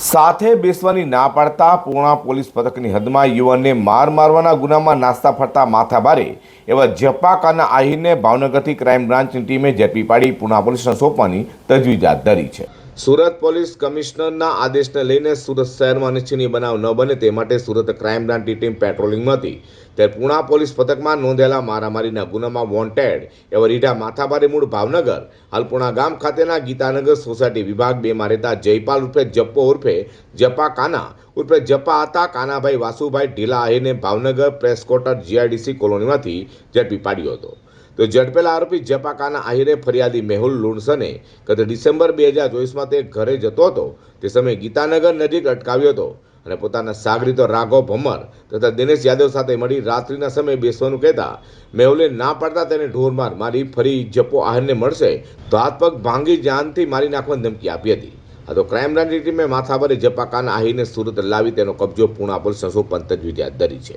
સાથે બેસવાની ના પાડતા પૂર્ણા પોલીસ પથકની હદમાં યુવાનને માર મારવાના ગુનામાં નાસ્તા ફરતા માથાભારે એવા જપાકાના આહીરને ભાવનગરથી ક્રાઇમ બ્રાન્ચની ટીમે ઝડપી પાડી પૂર્ણા પોલીસને સોંપવાની તજવીજ હાથ ધરી છે. સુરત પોલીસ કમિશનરના આદેશને લઈને સુરત શહેરમાં અનિચ્છનીય બનાવ ન બને તે માટે સુરત ક્રાઇમ બ્રાન્ચની ટીમ પેટ્રોલિંગમાં હતી ત્યારે પૂણા પોલીસ પથકમાં નોંધેલા મારામારીના ગુનામાં વોન્ટેડ એવા રીઢા માથાભારે મૂળ ભાવનગર, હાલપુણા ગામ ખાતેના ગીતાનગર સોસાયટી વિભાગ બેમાં રહેતા જયપાલ ઉર્ફે જપ્પો ઉર્ફે જપા કાના ઉર્ફે જપા હતા. કાનાભાઈ વાસુભાઈ ઢીલા આહીને ભાવનગર પ્રેસ ક્વાર્ટર જીઆઈડીસી કોલોનીમાંથી ઝડપી પાડ્યો હતો. તો ઝડપેલા આરોપી જપાકાના આહિરે ફરિયાદી મેહુલ લુણસને ગત ડિસેમ્બર બે હજાર ચોવીસમાં તે ઘરે જતો હતો. તે સમયે ગીતાનગર નજીક અટકાવ્યો હતો અને પોતાના સાગરીતો રાઘવ ભમર તથા દિનેશ યાદવ સાથે મળી રાત્રિના સમયે બેસવાનું કહેતા મેહુલે ના પાડતા તેને ઢોરમાર મારી ફરી જપ્પો આહિરને મળશે તો હાથ પગ ભાંગી જાનથી મારી નાખવાની ધમકી આપી હતી. આ તો ક્રાઇમ બ્રાન્ચની ટીમે માથાભરે જપાકાના આહિરને સુરત લાવી તેનો કબજો પૂણા પોલીસ સંસો પંતજ હાથ ધરી છે.